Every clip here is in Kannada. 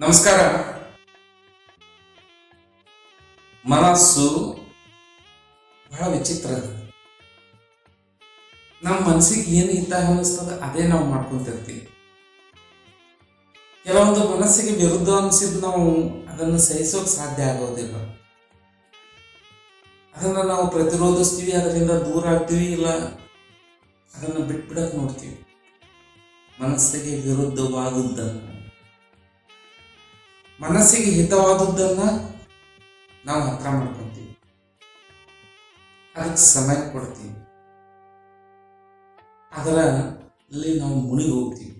ನಮಸ್ಕಾರ. ಮನಸ್ಸು ಬಹಳ ವಿಚಿತ್ರ. ನಮ್ಮ ಮನಸ್ಸಿಗೆ ಏನು ಹಿತ ಅನ್ನಿಸ್ತದ ಅದೇ ನಾವು ಮಾಡ್ಕೊಂತಿರ್ತೀವಿ. ಕೆಲವೊಂದು ಮನಸ್ಸಿಗೆ ವಿರುದ್ಧ ಅನಿಸಿದ್ ನಾವು ಅದನ್ನು ಸಹಿಸೋಕೆ ಸಾಧ್ಯ ಆಗೋದಿಲ್ಲ. ಅದನ್ನು ನಾವು ಪ್ರತಿರೋಧಿಸ್ತೀವಿ, ಅದರಿಂದ ದೂರ ಆಗ್ತೀವಿ ಇಲ್ಲ ಅದನ್ನು ಬಿಟ್ಬಿಡಕ್ಕೆ ನೋಡ್ತೀವಿ. ಮನಸ್ಸಿಗೆ ವಿರುದ್ಧವಾದದ್ದನ್ನು ಮನಸ್ಸಿಗೆ ಹಿತವಾದದ್ದನ್ನ ನಾವು ಹತ್ರ ಮಾಡ್ಕೊತೀವಿ. ಅದಕ್ಕೆ ಸಮಯ ಕೊಡ್ತೀವಿ. ಅದರಲ್ಲಿ ನಾವು ಮುಳುಗಿ ಹೋಗ್ತೀವಿ.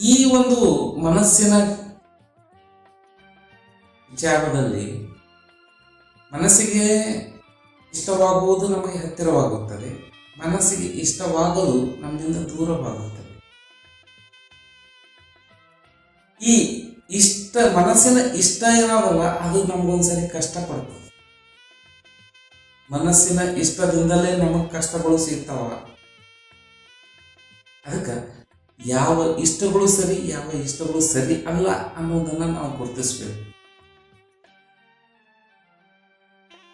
ಈ ಒಂದು ಮನಸ್ಸಿನ ವಿಚಾರದಲ್ಲಿ ಮನಸ್ಸಿಗೆ ಇಷ್ಟವಾಗುವುದು ನಮಗೆ ಹತ್ತಿರವಾಗುತ್ತದೆ. ಮನಸ್ಸಿಗೆ ಇಷ್ಟವಾಗಲು ನಮ್ಮಿಂದ ದೂರವಾಗುತ್ತದೆ. ಈ ಇಷ್ಟ ಮನಸ್ಸಿನ ಇಷ್ಟ ಏನಾದಲ್ಲ, ಅದು ನಮಗೊಂದ್ಸರಿ ಕಷ್ಟ ಪಡ್ತದೆ ಮನಸ್ಸಿನ ಇಷ್ಟದಿಂದಲೇ ನಮಗೆ ಕಷ್ಟಗಳು ಸಿಗ್ತಾವ. ಅದಕ್ಕೆ ಯಾವ ಇಷ್ಟಗಳು ಸರಿ, ಯಾವ ಇಷ್ಟಗಳು ಸರಿ ಅಲ್ಲ ಅನ್ನೋದನ್ನ ನಾವು ಗುರುತಿಸ್ಬೇಕು.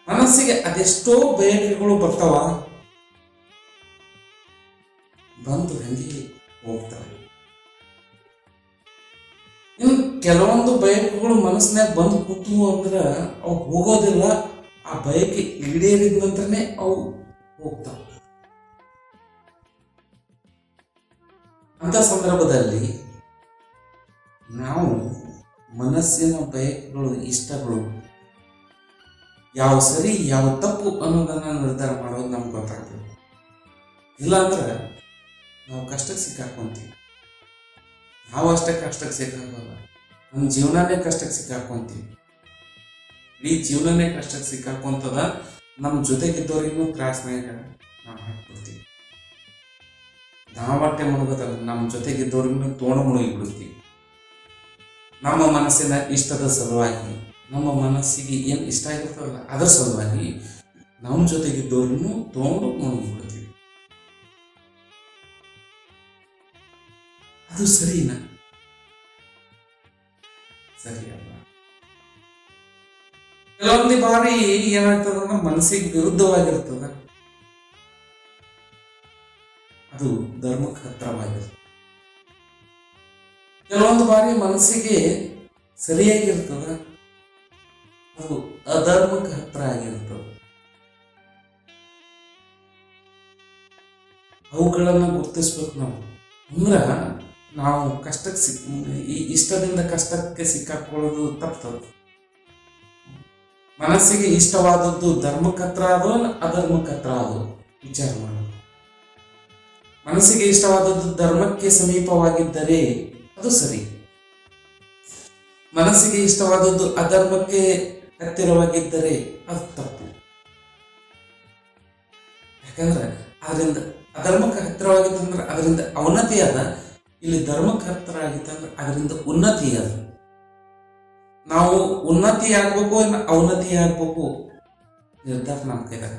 ಮನಸ್ಸಿಗೆ ಅದೆಷ್ಟೋ ಬಯಕೆಗಳು ಬರ್ತಾವ, ಬಂದು ಹಂಗೆ ಇನ್ನು ಕೆಲವೊಂದು ಬಯಕೆಗಳು ಮನಸ್ಸಿನಾಗ ಬಂದು ಕೂತು ಅಂದ್ರ ಅವು ಹೋಗೋದಿಲ್ಲ. ಆ ಬಯಕೆ ಈಡೇರಿದ ನಂತರನೇ ಅವು ಹೋಗ್ತಾವ. ಅಂತ ಸಂದರ್ಭದಲ್ಲಿ ನಾವು ಮನಸ್ಸಿನ ಬಯಕೆಗಳು, ಇಷ್ಟಗಳು ಯಾವ ಸರಿ, ಯಾವ ತಪ್ಪು ಅನ್ನೋದನ್ನ ನಿರ್ಧಾರ ಮಾಡೋದು ನಮ್ಗೆ ಗೊತ್ತಾಗ್ತದೆ. ಇಲ್ಲಾಂದ್ರೆ ನಾವು ಕಷ್ಟಕ್ಕೆ ಸಿಕ್ಕಾಕೊಂತೀವಿ. ನಾವು ಅಷ್ಟೇ ಕಷ್ಟಕ್ಕೆ ಸಿಕ್ಕಾಕೋಲ್ಲ ನಮ್ಮ ಜೀವನನೇ ಕಷ್ಟಕ್ಕೆ ಸಿಕ್ಕಾಕೊಂತೀವಿ. ಇಡೀ ಜೀವನನೇ ಕಷ್ಟಕ್ಕೆ ಸಿಕ್ಕಾಕೊಂತದ ನಮ್ಮ ಜೊತೆಗಿದ್ದವ್ರಿಗೂ ತ್ರಾಸನಾಗ ನಾವು ಹಾಕ್ಬಿಡ್ತೀವಿ. ನಾವಟ್ಟೆ ಮುಳುಗೋದಲ್ಲ ನಮ್ಮ ಜೊತೆಗಿದ್ದವ್ರಿಗೂ ತೋಣ ಮುಳುಗಿ ಬಿಡ್ತೀವಿ ನಮ್ಮ ಮನಸ್ಸಿನ ಇಷ್ಟದ ಸಲುವಾಗಿ, ನಮ್ಮ ಮನಸ್ಸಿಗೆ ಏನು ಇಷ್ಟ ಆಗಿರ್ತದಲ್ಲ ಅದರ ಸಲುವಾಗಿ ನಮ್ಮ ಜೊತೆಗಿದ್ದವ್ರನ್ನು ತಗೊಂಡು ಮುಳುಗಿ ಬಿಡ್ತೀವಿ ಅದು ಸರಿನಾ? ಕೆಲವೊಂದು ಬಾರಿ ಏನಾಗ್ತದಂದ್ರೆ ಮನಸ್ಸಿಗೆ ವಿರುದ್ಧವಾಗಿರ್ತದ. ಅದು ಧರ್ಮಕ್ಕೆ ಹತ್ರವಾಗಿರ್ತದೆ ಕೆಲವೊಂದು ಬಾರಿ ಮನಸ್ಸಿಗೆ ಸರಿಯಾಗಿರ್ತದ. ಅದು ಅಧರ್ಮಕ್ಕೆ ಹತ್ರ ಆಗಿರ್ತದೆ. ಅವುಗಳನ್ನು ಗುರುತಿಸ್ಬೇಕು ನಾವು. ಅಂದ್ರ ನಾವು ಕಷ್ಟಕ್ಕೆ ಸಿಕ್ಕ ಈ ಇಷ್ಟದಿಂದ ಕಷ್ಟಕ್ಕೆ ಸಿಕ್ಕಾಕೊಳ್ಳೋದು ತಪ್ತದ ಮನಸ್ಸಿಗೆ ಇಷ್ಟವಾದದ್ದು ಧರ್ಮಕತ್ರ ಅದು ಅಧರ್ಮಕತ್ರ ಅದು ವಿಚಾರ ಮಾಡೋದು. ಮನಸ್ಸಿಗೆ ಇಷ್ಟವಾದದ್ದು ಧರ್ಮಕ್ಕೆ ಸಮೀಪವಾಗಿದ್ದರೆ ಅದು ಸರಿ. ಮನಸ್ಸಿಗೆ ಇಷ್ಟವಾದದ್ದು ಅಧರ್ಮಕ್ಕೆ ಹತ್ತಿರವಾಗಿದ್ದರೆ ಅದು ತಪ್ಪು. ಯಾಕಂದ್ರೆ ಅದರಿಂದ ಅಧರ್ಮಕ್ಕೆ ಹತ್ತಿರವಾಗಿತ್ತಂದ್ರೆ ಅದರಿಂದ ಅವನತಿ ಇಲ್ಲಿ ಧರ್ಮಕ್ಕೆ ಹತ್ತಿರ ಆಗಿತ್ತಂದ್ರೆ ಅದರಿಂದ ಉನ್ನತಿ ನಾವು ಉನ್ನತಿ ಆಗ್ಬೇಕು ಅವನತಿ ಆಗ್ಬೇಕು. ನಿರ್ಧಾರ ನಮ್ಮ ಕೈದಾಗ.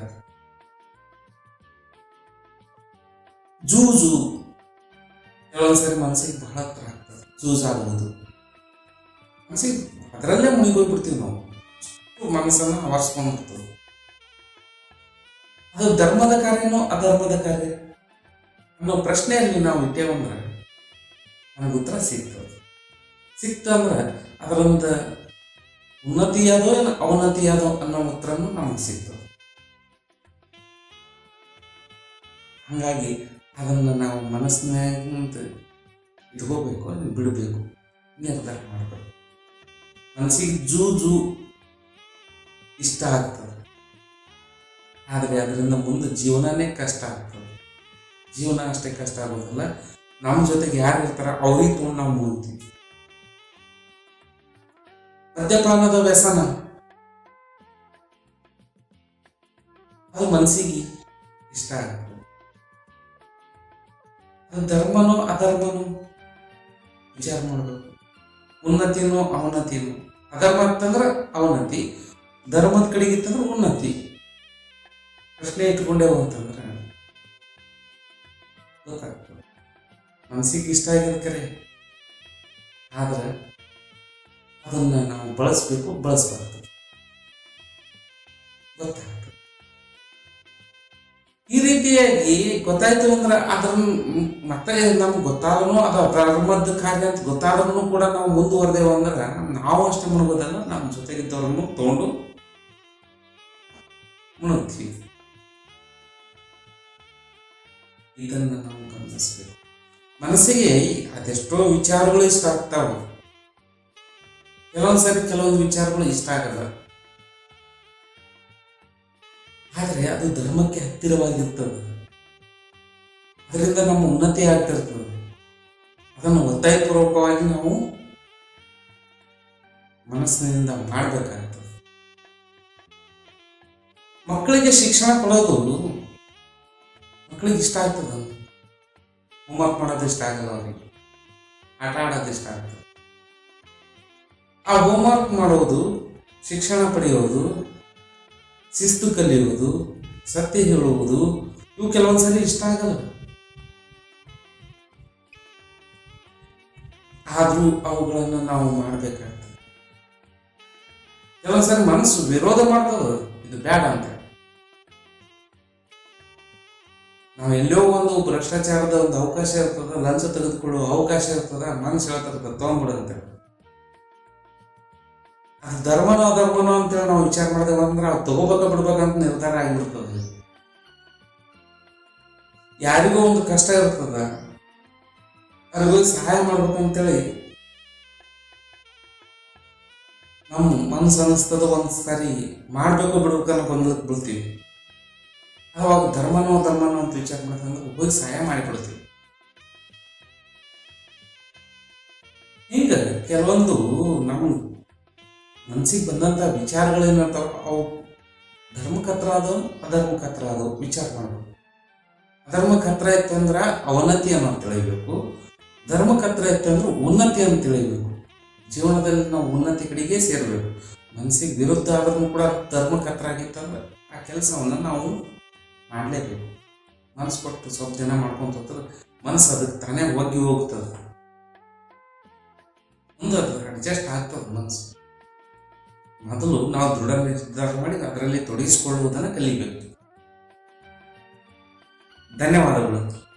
ಜೂಜು. ಕೆಲವೊಂದ್ಸರಿ ಮನಸ್ಸಿಗೆ ಬಹಳ ಹತ್ರ ಆಗ್ತದೆ. ಜೂಜ್ ಆಗುವುದು ಮನಸ್ಸಿಗೆ ಅದರಲ್ಲೇ ಮುಳುಗೋಗ್ಬಿಡ್ತೀವಿ ನಾವು. ಮನಸ್ಸನ್ನು ಆವರಿಸ್ಕೊಂಡಿರ್ತದೆ ಅದು ಧರ್ಮದ ಕಾರ್ಯನೋ ಅಧರ್ಮದ ಕಾರ್ಯ? ಅನ್ನೋ ಪ್ರಶ್ನೆಯಲ್ಲಿ ನಾವು ಇಟ್ಟೇವಂದ್ರೆ ನಮ್ಗೆ ಉತ್ತರ ಸಿಗ್ತದೆ. ಸಿಕ್ತಂದ್ರೆ ಅದರಿಂದ ಉನ್ನತಿ ಯಾದೋ ಏನು ಅವನತಿ ಯಾದೋ ಅನ್ನೋ ಉತ್ತರನು ನಮಗೆ ಸಿಗ್ತದೆ. ಹಾಗಾಗಿ ಅದನ್ನ ನಾವು ಮನಸ್ಸಿನಾಗ ಇಟ್ಕೋಬೇಕು ಅದನ್ನ ಬಿಡಬೇಕು. ನಿರ್ಧಾರ ಮಾಡಬೇಕು. ಮನಸ್ಸಿಗೆ ಜೂ ಜೂ ಇಷ್ಟ ಆಗ್ತದೆ. ಆದರೆ ಅದರಿಂದ ಮುಂದೆ ಜೀವನನೇ ಕಷ್ಟ ಆಗ್ತದೆ. ಜೀವನ ಅಷ್ಟೇ ಕಷ್ಟ ಆಗೋದಿಲ್ಲ. ನಮ್ಮ ಜೊತೆಗೆ ಯಾರು ಇರ್ತಾರ ಅವ್ರಿಗೆ ತೊಗೊಂಡು ನಾವು ಮುಗಿತೀವಿ ಮದ್ಯಪಾನದ ವ್ಯಸನ. ಅದು ಮನಸ್ಸಿಗೆ ಇಷ್ಟ ಆಗ್ತದೆ. ಧರ್ಮನೋ ಅಧರ್ಮನೋ ವಿಚಾರ ಮಾಡಬೇಕು. ಉನ್ನತಿನೋ ಅವನತಿನೋ ಅಧರ್ಮ ಅಂತಂದ್ರೆ ಅವನತಿ ಧರ್ಮದ ಕಡೆಗೆ ಇತ್ತಂದ್ರೆ ಉನ್ನತಿ. ಪ್ರಶ್ನೆ ಇಟ್ಕೊಂಡೇವು ಅಂತಂದ್ರೆ ಗೊತ್ತಾಗ್ತದೆ. ಮನಸ್ಸಿಗೆ ಇಷ್ಟ ಆಗಿರ್ತಾರೆ ಆದ್ರೆ ಅದನ್ನ ನಾವು ಬಳಸಬೇಕು, ಬಳಸಬಾರ್ದು. ಈ ರೀತಿಯಾಗಿ ಗೊತ್ತಾಯ್ತು ಅಂದ್ರೆ ಅದನ್ನ ಮತ್ತೆ ನಮ್ಗೆ ಗೊತ್ತಾದ್ರೂ ಅಥವಾ ಪ್ರಾರಂಭದ ಕಾರ್ಯ ಅಂತ ಗೊತ್ತಾದ್ರೂ ಕೂಡ ನಾವು ಮುಂದುವರೆದೇವು ಅಂದ್ರೆ ನಾವು ಅಷ್ಟೇ ಮುಳುಗೋದಲ್ಲ ನಮ್ಮ ಜೊತೆಗಿದ್ದವ್ರನ್ನು ತಗೊಂಡು ಮುಳುಗ್ತೀವಿ. ಇದನ್ನು ನಾವು ಗಮನಿಸ್ಬೇಕು. ಮನಸ್ಸಿಗೆ ಅದೆಷ್ಟೋ ವಿಚಾರಗಳು ಇಷ್ಟ ಆಗ್ತಾವ. ಕೆಲವೊಂದ್ಸರಿ ಕೆಲವೊಂದು ವಿಚಾರಗಳು ಇಷ್ಟ ಆಗಲ್ಲ. ಆದರೆ ಅದು ಧರ್ಮಕ್ಕೆ ಹತ್ತಿರವಾಗಿರ್ತದೆ. ಅದರಿಂದ ನಮ್ಮ ಉನ್ನತಿ ಆಗ್ತಿರ್ತದೆ. ಅದನ್ನು ಒತ್ತಾಯಪೂರ್ವಕವಾಗಿ ನಾವು ಮನಸ್ಸಿನಿಂದ ಮಾಡಬೇಕಾಗ್ತದೆ. ಮಕ್ಕಳಿಗೆ ಶಿಕ್ಷಣ ಕೊಡೋದು ಮಕ್ಕಳಿಗೆ ಇಷ್ಟ ಆಗ್ತದೆ ಹೋಮ್ವರ್ಕ್ ಮಾಡೋದು ಇಷ್ಟ ಆಗಲ್ಲ ಅವರಿಗೆ. ಆಟ ಆಡೋದು ಇಷ್ಟ ಆಗ್ತದೆ. ಆ ಹೋಮ್ವರ್ಕ್ ಮಾಡೋದು, ಶಿಕ್ಷಣ ಪಡೆಯೋದು, ಶಿಸ್ತು ಕಲಿಯುವುದು ಸತ್ಯ ಹೇಳುವುದು, ಇವು ಕೆಲವೊಂದ್ಸರಿ ಇಷ್ಟ ಆಗಲ್ಲ. ಆದರೂ ಅವುಗಳನ್ನು ನಾವು ಮಾಡಬೇಕಾಗ್ತದೆ. ಕೆಲವೊಂದ್ಸರಿ ಮನಸ್ಸು ವಿರೋಧ ಮಾಡ್ತದ, ಇದು ಬೇಡ ಅಂತ. ನಾವು ಎಲ್ಲೋ ಒಂದು ಭ್ರಷ್ಟಾಚಾರದ ಒಂದು ಅವಕಾಶ ಇರ್ತದ, ಲಂಚ ತೆಗೆದುಕೊಳ್ಳುವ ಅವಕಾಶ ಇರ್ತದ, ಮನಸ್ಸು ಹೇಳ್ತಿರ್ತದೆ ತಗೊಂಡ್ಬಿಡಂತ ಅದು ಧರ್ಮನೋ ಅಂತ ಅಂತೇಳಿ ನಾವು ವಿಚಾರ ಮಾಡಿದ್ರೆ ಅದು ತಗೋಬೇಕ ಬಿಡ್ಬೇಕಂತ ನಿರ್ಧಾರ ಆಗಿಬಿಡ್ತದೆ ಯಾರಿಗೋ ಒಂದು ಕಷ್ಟ ಇರ್ತದ, ಅವ್ರಿಗೆ ಸಹಾಯ ಮಾಡ್ಬೇಕಂತೇಳಿ ನಮ್ಮ ಮನಸ್ಸು ಅನಿಸ್ತದ ಒಂದ್ ಸಾರಿ ಮಾಡ್ಬೇಕು ಬಿಡ್ಬೇಕು ಅನ್ನೋ ಗೊಂದಲಕ್ಕೆ ಧರ್ಮನೋ ಧರ್ಮನೋ ಅಂತ ವಿಚಾರ ಮಾಡ್ತಂದ್ರೆ ಹೋಗಿ ಸಹಾಯ ಮಾಡಿಕೊಡ್ತೀವಿ. ಹಿಂಗ ಕೆಲವೊಂದು ನಮ್ಮ ಬಂದಂಥ ವಿಚಾರಗಳೇನಿರ್ತಾವ ಅವು ಧರ್ಮಕ್ಕೆ ಹತ್ರ ಆದವು ಅಧರ್ಮಕ್ಕೆ ವಿಚಾರ ಮಾಡಬೇಕು ಅಧರ್ಮಕ್ಕೆ ಹತ್ರ ಇತ್ತು ಅಂದ್ರೆ ಅವನತಿಯನ್ನು ತಿಳಿಬೇಕು. ಧರ್ಮಕತ್ರ ಹತ್ರ ಇತ್ತು ಅಂದ್ರೆ ಉನ್ನತಿಯನ್ನು ತಿಳಿಬೇಕು. ಜೀವನದಲ್ಲಿ ನಾವು ಉನ್ನತಿ ಕಡೆಗೆ ಸೇರಬೇಕು. ಮನಸ್ಸಿಗೆ ವಿರುದ್ಧ ಆದ್ರೂ ಕೂಡ ಧರ್ಮಕತ್ರ ಹತ್ರ ಆಗಿತ್ತಂದ್ರೆ ಆ ಕೆಲಸವನ್ನು ನಾವು ಮಾಡಲೇಬೇಕು. ಮನಸ್ಸು ಕೊಟ್ಟು ಸ್ವಲ್ಪ ಜನ ಮಾಡ್ಕೊಂತ ಹೋಗ್ತದೆ, ಮನಸ್ಸು ಅದಕ್ಕೆ ತಾನೇ ಒಗ್ಗಿ ಹೋಗ್ತದೆ. ಮುಂದೆ ಅದು ಅಡ್ಜಸ್ಟ್ ಆಗ್ತದೆ ಮನಸ್ಸು. ಮೊದಲು ನಾವು ದೃಢ ನಿರ್ಧಾರ ಮಾಡಿ ಅದರಲ್ಲಿ ತೊಡಗಿಸಿಕೊಳ್ಳುವುದನ್ನು ಕಲಿಬೇಕು. ಧನ್ಯವಾದಗಳು.